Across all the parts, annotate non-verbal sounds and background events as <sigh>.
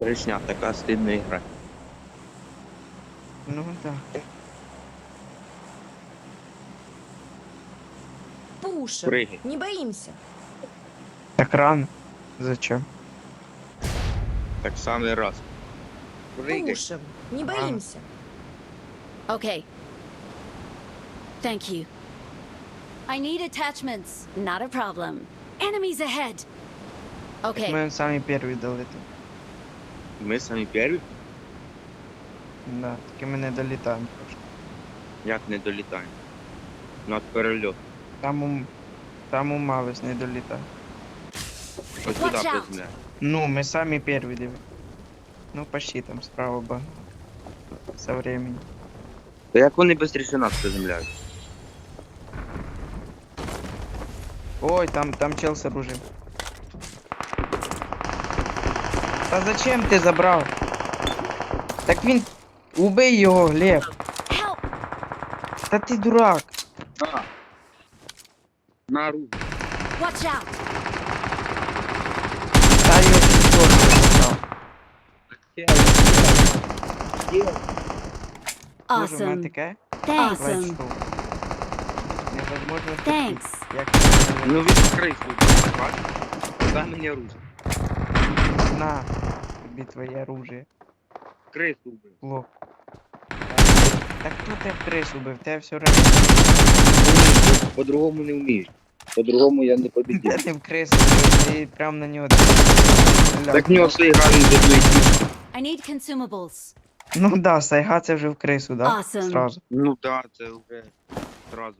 Брехня, така стидна ігра. Ну так. Пушим. Прыгай. Не боимся. Так рано. Зачем? Так самий раз. Пригай. Пушим. Не боимся. Okay. Thank you. I need attachments. Not a problem. Enemies ahead. Okay. Ми самі перші дали тут. Ми самі перві? Да, тільки ми не долітаємо. трошки. Як не долітаємо? Над перельот. Там у, там у Мавис не долітає. Ось Watch сюди out. приземляємо. Ну, ми самі перші диви. Ну, почти там справа ба. Со временем. Та як вони швидше нас приземляють? Ой, там, там чел з оружием. Та зачем ти забрав? Так він. Убий його, Глеб. Help! Та ти дурак. А. На руку. Watch out! Та його чорт забрав. Боже, в мене Awesome. таке? Thanks. Давай, Awesome. що? Невозможно. Thanks. Як Ну відкрий свою бачиш? Дай мені оружие. На тобі твоє оружие. Крису убив. Лох. Так хто тебе крис убив? Тебе все раз. По-другому не вмієш. По-другому я не побідів. ти в крис убив? Ти прям на нього. Так в нього все гра він. I need consumables. Ну да, сайга це вже в крису, да? Awesome. Сразу. Ну так, це вже зразу.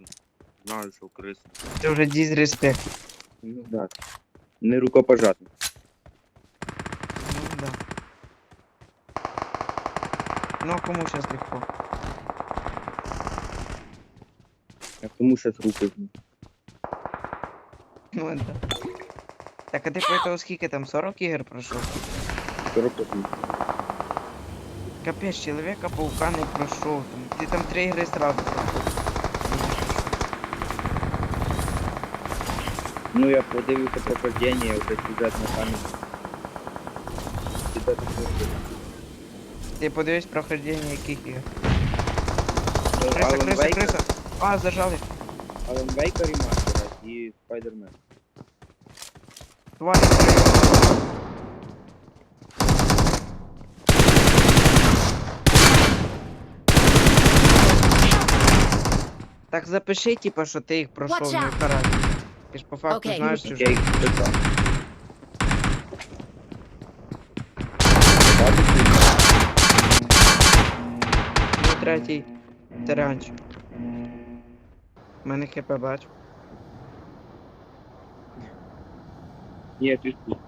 Знаю, що крису. Це вже дізреспект. Ну так. Не рукопожатний. Да. Ну а кому сейчас легко? А кому щас руки? Ну да. Так а ти по того скільки там 40 ігор пройшов? 40 років. Капець, чоловіка паука не пройшов. Ти там три ігри сразу пройшов. Ну я подивився прохождення, я вже сюжет на пам'ять. Пам'ять. Ти подивись прохождення яких ігор. Криса, криса, криса. А, зажали. Alan Wake ремастера і Spider-Man. Тварь. Так запиши, типа, що ти їх пройшов, Watch не out. вкарай. Ти ж по факту Окей. знаєш, що Я їх писав. Третій тиранч. У мене хп бачу. Ні, ти тут.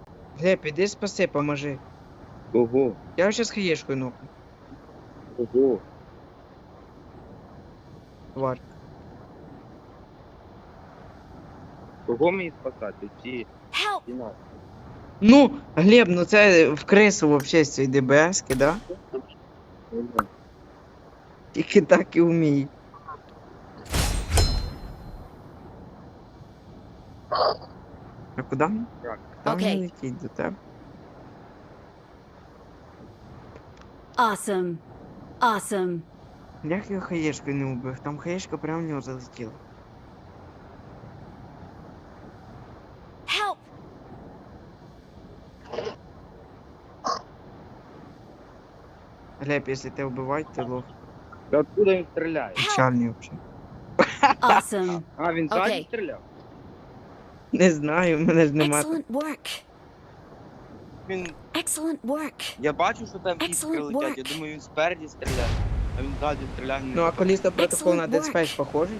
Глеб, іди спаси, поможи. Ого, Я щас хаєшкою нокну. ого. Тварь. Кого мені спасати? Ці, Help! нас. Ну, Глеб, ну це в крису вообще з цієї ДБСки, да? Тільки так і вміє. А куди? він? Так. Там Окей. не летіть до тебе. Awesome. Awesome. Як його хаєшкою не убив? Там хаєшка прямо в нього залетіла. Help! Глеб, якщо тебе вбивають, ти лох. Та откуда він стріляє? Печальний вообще. Awesome. <laughs> А, він ззаді Окей. стріляв? Не знаю, в мене ж нема. Excellent work. Він... Excellent work. Я бачу, що там Excellent іскри летять, я work. думаю, він спереді стріляє, а він ззаді стріляє. Ну, а колісто протокол на Excellent Dead. Space похожий?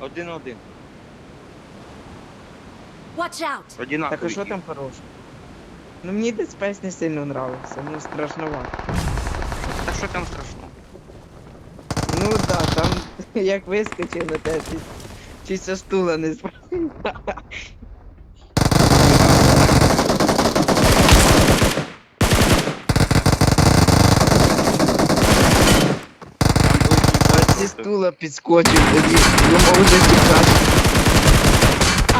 Один-один. Watch out! Одинаковий. Так а що там хороше? Ну мені Dead Space не сильно нравився, ну страшновато. Та що там страшного? Ну да, там <laughs> як вискочили теж чи со стула не з. Зі стула підскочив тоді, думав вже тікати.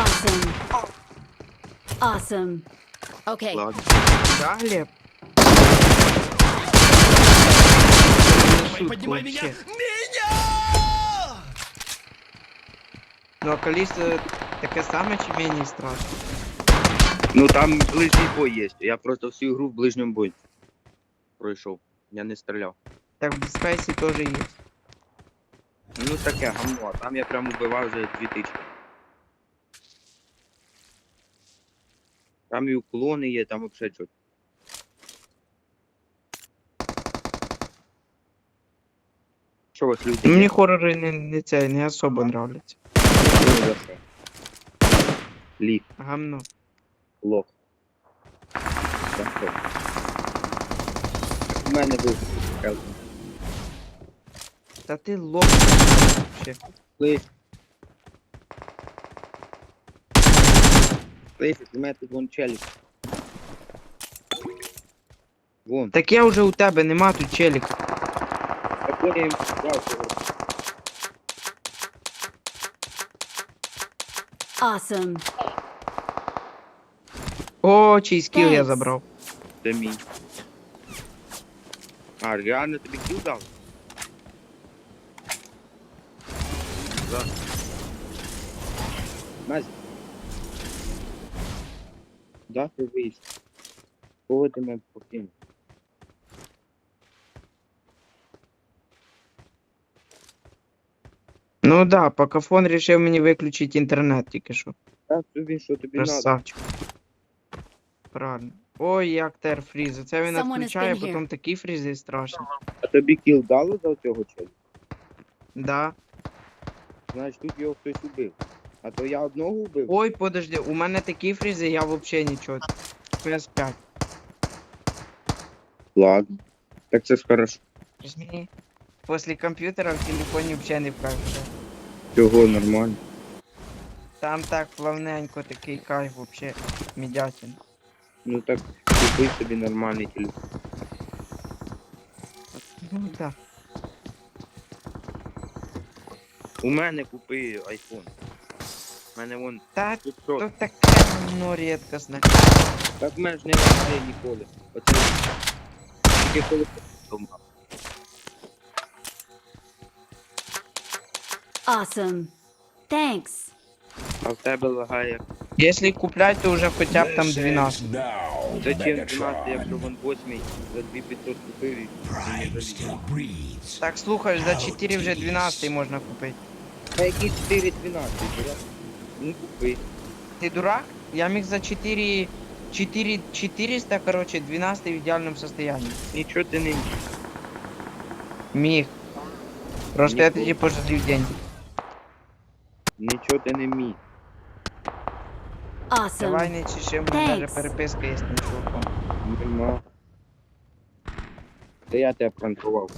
Awesome. Awesome. Okay. Ладно. Да, Глеб? Поднимай меня! Ну а количество таке саме чи мені страшно? Ну там ближній бой є. Я просто всю ігру в ближньому бою пройшов. Я не стріляв. Так в Space теж є. Ну таке гамно, а там я прям убивав вже дві тички. Там і уклони є, там взагалі щось. Що у вас люди? Мені хорори не, не це не особо нравляться. Ну, за що? Ліг, Гамно. лох. За що? У мене був Хелп. Та ти лох. Вообще. Слышь. Слышь, у мене тут вон челік. Вон. Так я вже у тебе, нема тут челіка. Так я їм сказав, що Awesome. О, чий скіл я Thanks. забрав. це мій. А, реально тобі кіл дав? За. Мазь. Да, ти вийшов. Кого ти мене покинув? Ну да, покафон рішив мені виключити інтернет тільки що. Так, тобі що тобі надо? Красавчик. Правильно. Ой, як тер фріз. Це він Someone has відключає, been here. потім такі фрізи страшні. А тобі кіл дали за цього челі? Да. Значить тут його хтось убив. А то я одного убив. Ой, подожди, у мене такі фрізи, я взагалі нічого. PS5. Ладно. Так це ж хорошо. Візьми. Після комп'ютера в телефоні взагалі не вкажеш. Чого нормально. Там так плавненько, такий кайф вообще медятин. Ну так купи собі нормальний телефон. Ну да. У мене купи айфон. У мене вон Та тут то що. таке воно рідкосне. Так в мене ж не лагає ніколи. Оце тільки коли вдома. Awesome. Thanks. А в тебе лагає. Якщо куплять, то вже хоча б там 12. Зачем 12, Megatron. якщо вон 8 за 2500 купив і не заліз. Так слухай, за 4 вже 12 можна купити. Та які 4 12, дурак? Ну купи. Ти дурак? Я міг за 4... 4 400, короче, 12 в ідеальному состоянии. Нічого ти не міг. Міг. Просто я тоді пожалів деньги. Нічого ти не міг. Давай не чеши, мене даже Thanks. переписка є з тим чуваком. Нема. Це я тебе пранкував.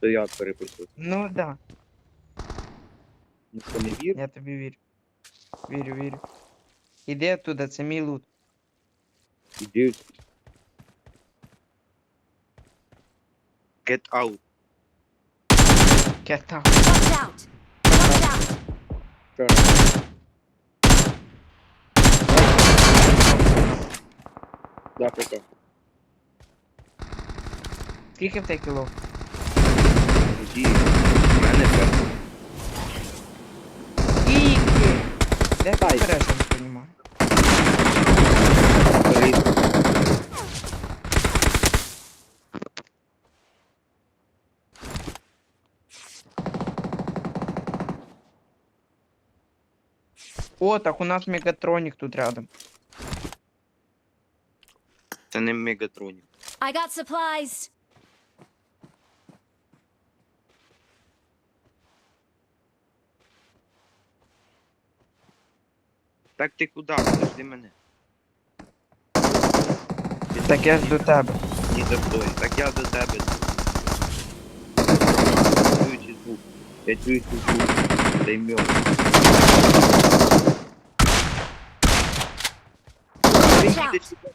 То я переписав. Ну да, Ну що не вір? я тобі вірю. Вірю, вірю. Іди оттуда, це мій лут. Іди. Get out. Кета. Watch out. Watch out. Вчора. Да, пока. Скільки в тебе кіло? Іди. У мене це. Скільки? Де ти Ай. береш, О, так у нас мегатронік тут рядом. Це не мегатронік. I got supplies. Так ти куди? Подожди мене. Так я ж до тебе. Ні за мною. Так я до тебе. Чую чи звук. Я чую чи звук. Дай out.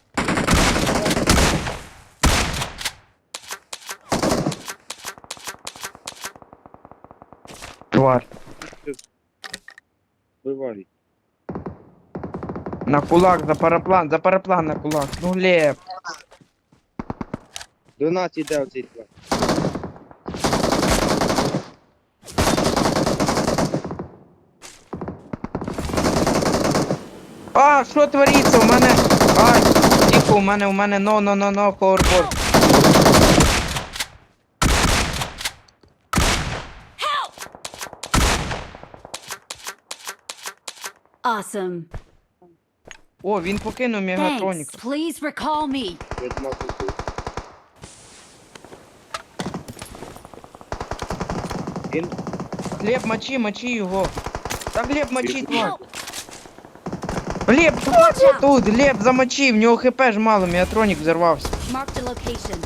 Тварь. На кулак, за параплан, за параплан на кулак. Ну леп. До нас іде. А, что творится, У мене У мене, у мене но, но, но, но, ховерборд. Awesome. О, він покинув мегатронік. Thanks. Please recall me. Він Глеб, мочи, мочи його. Та Глеб, мочи, тварь. Глеб, що тут? Глеб, замочи, в нього хп ж мало, взорвався. A location.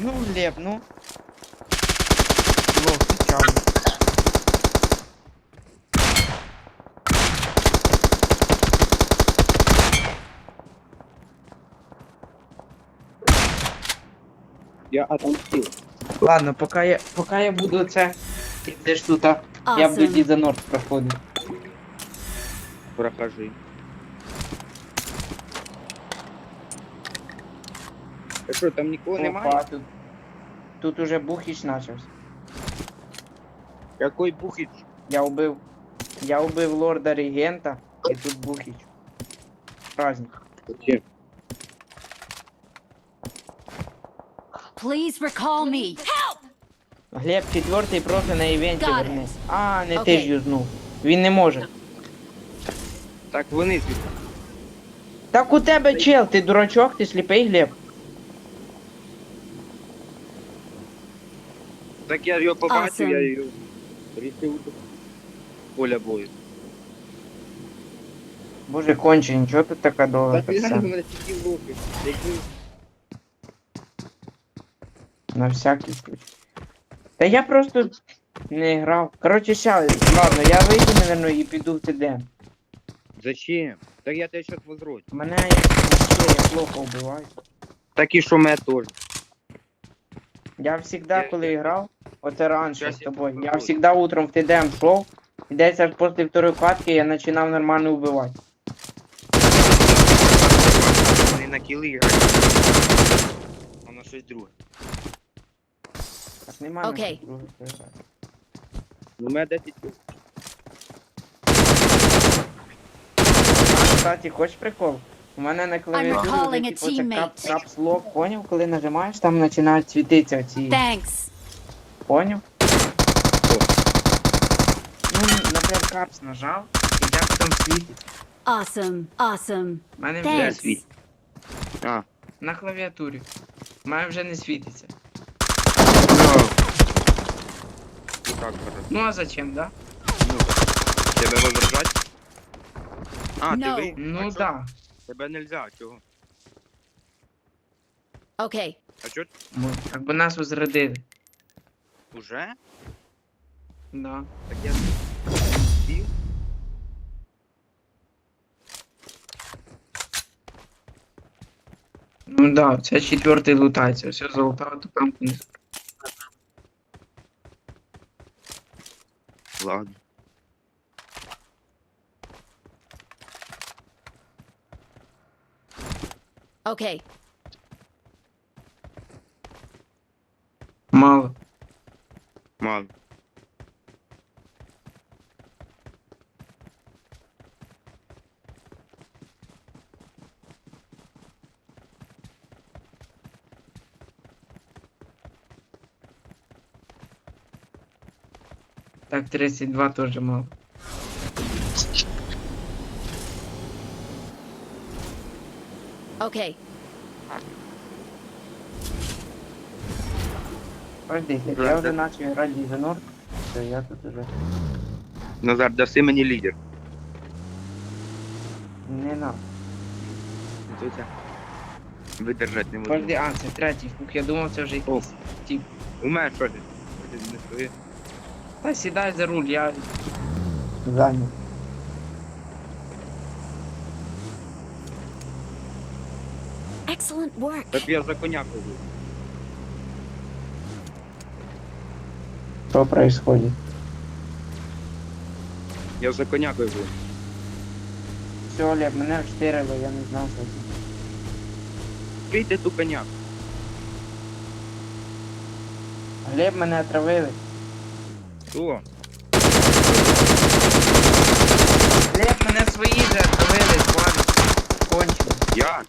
Ну, Глеб, ну. Лох, чав. я отомстив. Ладно, поки я, поки я буду це. Ти десь тут, а я буду за норд проходити. Прохожи. А що, там нікого Опа, немає? тут, тут уже бухіч почався. Який бухіч? Я убив. Я убив лорда регента і тут бухіч. Праздник. Зачем? Please recall me. Help. Глеб четвертий просто на івенті Got it. верни. А, не ти ж юзнув. Він не може. Так вони звідти. Так у тебе чел, ти дурачок, ти сліпий Глеб. Так я його побачив, Awesome. я його рішив до поля бою. Боже, конче, чого тут така довга Так реально коса? мене такі. Які На всякий случай. Та я просто не грав. Короче, ща, ладно, я вийду, наверно, і піду в ТД. Зачем? Так я тебе зараз возродю. Мене як я плохо вбиваю. Так і що мене теж. Я всегда, Я- коли грав, оце раніше Щас з я тобою, я попробую. всегда утром в ТДМ шов, і десь аж після второї катки я починав нормально вбивати. Не на кіли грають. А на щось друге. Так немає. Окей. грати. Ну, у мене 10 кіл. Кстати, хочеш прикол? У мене на клавіатурі типу, це поняв? Коли нажимаєш, там починають світитися ці. Thanks. Поняв? Ну, наприклад, капс нажав, і я потім світить. Awesome. Awesome. У мене вже Thanks. світить. А, На клавіатурі. У мене вже не світиться. ну. Так. Ну а зачем, да? Ну, тебе возражать? А, No. ти ви? Ну да. Тебе нельзя, чого? Okay. А чо? Ну, Как би нас возродили. Уже? Да. Так я... Ну да, це четвертий лутається, все золотав, то там вниз. Ладно. Okay. Мало. Мало. Так, 32 тоже мало. Okay. Подожди, я вже начал грати Дізенор. Все, я тут уже. Назар, даси мені лідер. Не на. Тетя. Видержать не можу. Подожди, а, це третій. Ух, я думав, це вже якийсь. Тип. У мене що ти? Ти не стоїш? Та сідай за руль, я. Зайняв. Excellent work. Так я за коня ходжу. Що происходит? Я за коня ходжу. Все, Олег, мене вштирило, я не знав, що це. Пийте ту коня. Глеб мене отравили. Що? Глеб, мене свої же отравили, тварі. Кончили. Я?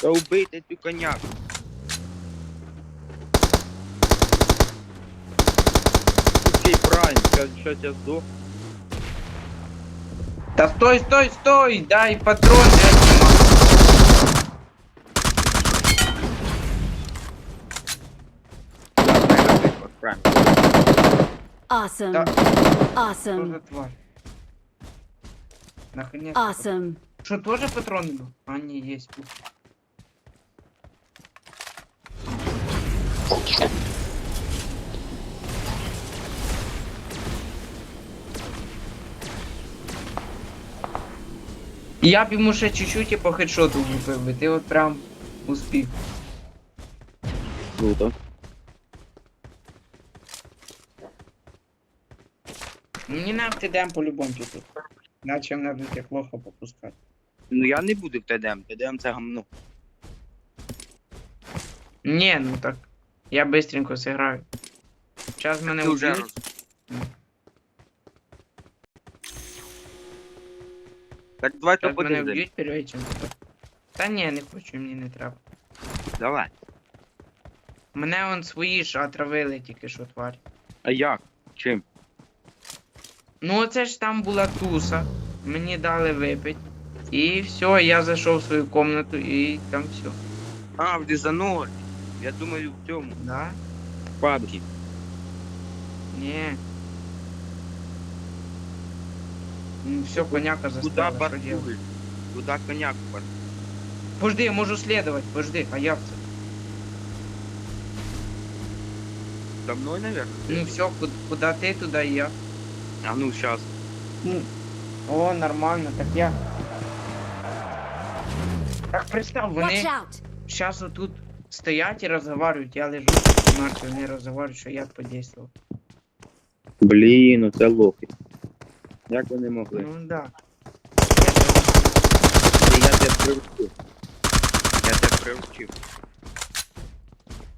Та убийте цю коняку. Окей, правильно, зараз щось я здох. Та стой, стой, стой! Дай патрон, блядь, нема. Awesome. Да. Awesome. за тварь? Наконец-то. Awesome. Що, тоже патроны был? А, не, есть. Я б йому ще чуть-чуть і по хедшоту влупив би, ти от прям успів. Круто. Мені нам ТДМ по-любому тут. Наче мене буде плохо попускати. Ну я не буду в ТДМ, ТДМ це гамно. Ні, ну так. Я быстренько зіграю. Зараз мене вже. Так давай то Зараз мене вб'ють перевечим. Та ні, не хочу, мені не треба. Давай. Мене он свої ж отравили тільки що тварь. А як? Чим? Ну оце ж там була туса. Мені дали випити. І все, я зайшов в свою комнату і там все. А, в Дизанорі. Я думаю, в цьому. Да? В пабгі. Ні. Ну все, коняка Куда заставила, що делать? паркуєш? Куда коняк паркуєш? Пожди, я можу слідувати, пожди, а як це? За мною, наверное? Ну все, куди ти, туди і я. А ну, сейчас. О, нормально, так я. Так представ, Watch вони out. зараз отут стоять і розговорюють, я лежу мертвий, вони розговорюють, що я подействував. Блін, ну це лохи. Як вони могли? Ну да. Я тебе привчив. Я тебе привчив.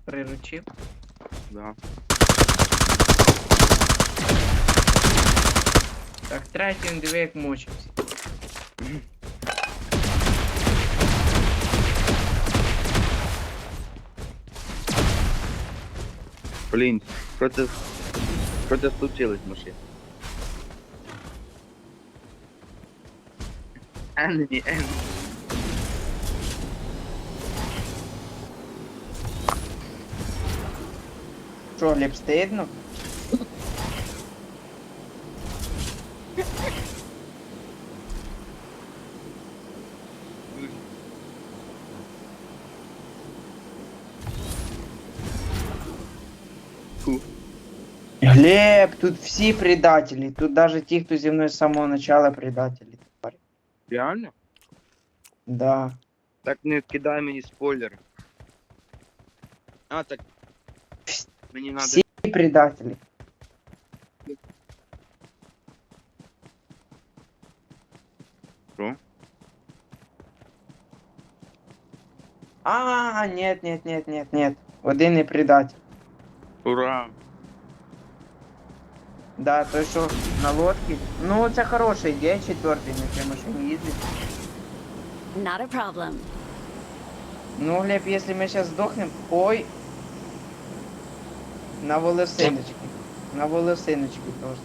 Приручив. Да. Так, третій диви, як мочився. Блін, що це, що це случилось, машина? Enemy, enemy. Що, ліп стидно? Глеб, тут всі предателі. Тут даже ті, хто зі мною з самого начала предателі. тварі. Реально? Да. Так не кидай мені спойлери. А, так. Мені надо. Всі предателі. Що? А, нет, нет, нет, нет, нет. Один не предатель. Ура! Да, той, що на лодці. Ну, це хороша ідея, четвертий на цій машині їздить. Not a problem. Ну, Глеб, если мы сейчас сдохнем... Ой! На волосиночки. На волосиночки просто.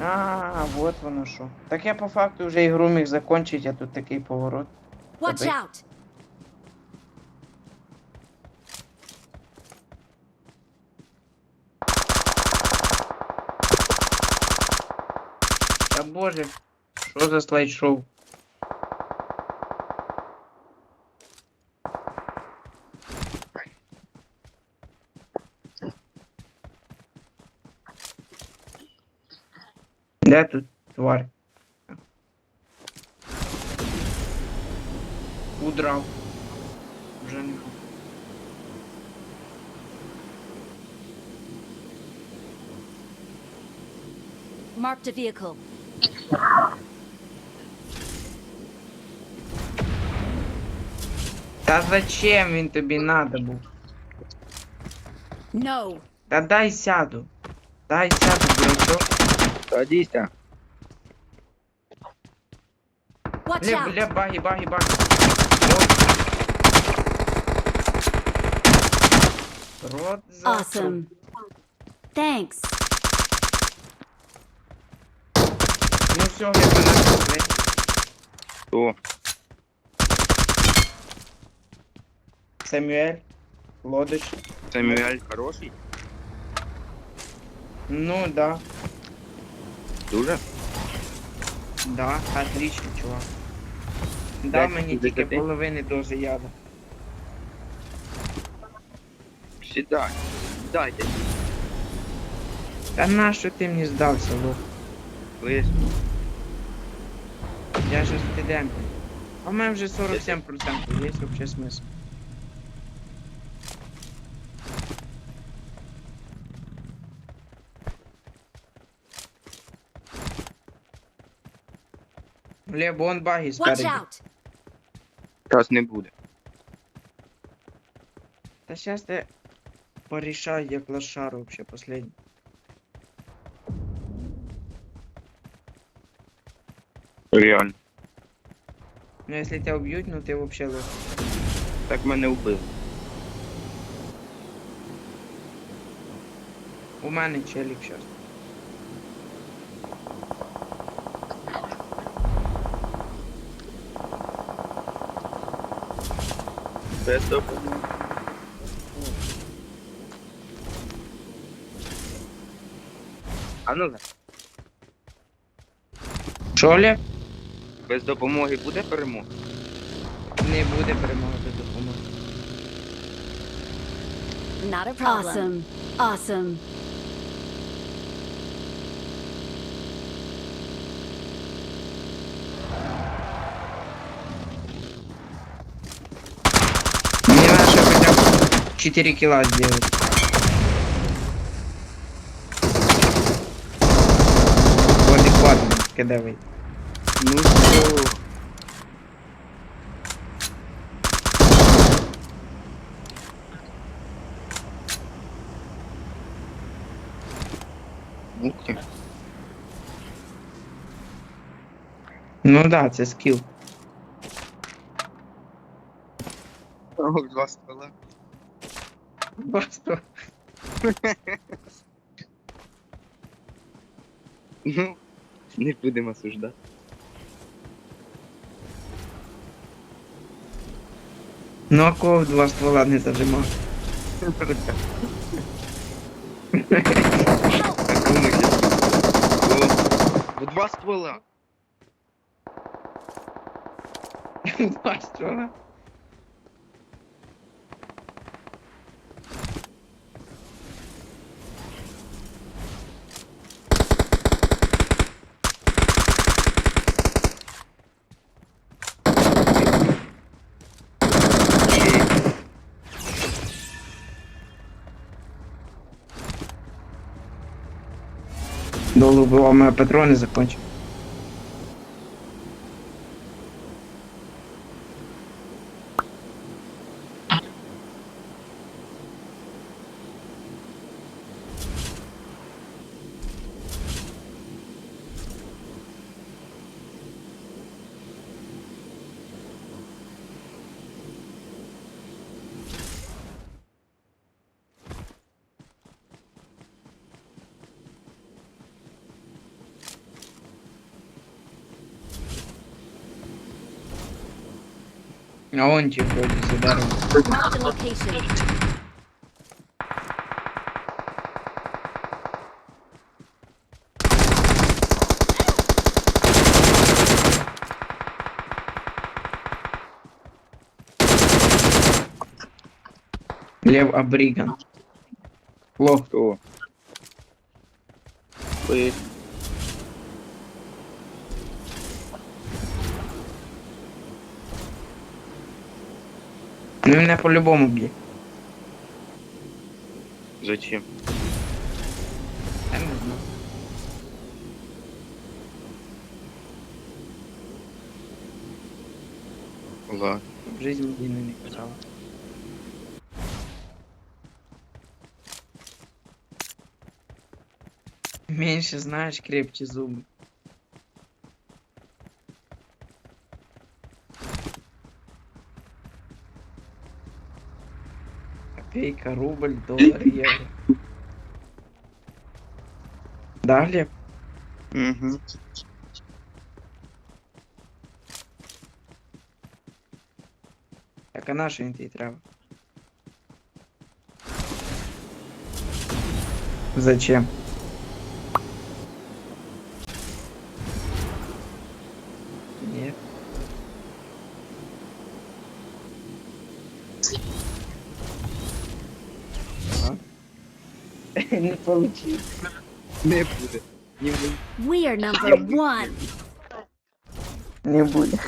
А, вот воно що. Так я по факту вже ігру міг закончить, а тут такий поворот. Watch Добре. out. Та боже, що за слайд-шоу? Де тут тварь? Не буду. Marked a vehicle. Та зачем він тобі надо був? No. Та дай сяду. Дай сяду, дурачок. Садися. Watch Бля, out. бля, баги, баги, баги. Рот. Awesome. Thanks. Ну все, я понесу, блядь. Хто? Самюель. Лодич. Самюель хороший? Ну да, Дуже? да, отлично, чувак. Дав Десять мені із тільки десяти? половини дози яда. Сідай. Дайте. Та нащо ти мені здався, лох? Слышь, Я же студент. А в мене вже 47%, є вообще смисл. Глеб, вон баги Watch спереді. out. Не буде. Та щас ти порешай, я клашар вообще последний. Реально. Ну если тебя убьют, ну ты вообще лох. Так мене убил. У мене челик сейчас. Це 100%. А ну-не. Олег? Без допомоги буде перемога? Не буде перемога без допомоги. Not a problem. Awesome. Awesome. Мне надо хотя 4 кило сделать. Адекватно кидавай. Ну що? Ух ти. Ну да, це скіл. Ох, два ствола. Просто. Ну, <laughs> не будемо осуждати. Ну а кого в два ствола не зажимав? О, Два ствола. <laughs> Два ствола? Долу мое патроны мене А он ті вроді за деревом. Marked a location. Лев Абриган. Лох. Хто? Ну мене по-любому б'є. Зачем? Я не знаю. Ладно. в житті мені не казав. Меньше знаешь, крепче зубы. Копейка, рубль, доллар, евро. Да, Глеб? Угу. Так а на що він тобі треба? Зачем? Не получилось. Не буде. Не буде. We are number one. Не будет.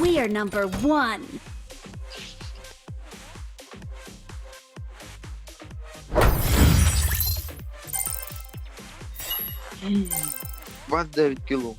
We are number one. Вас 9 кіло.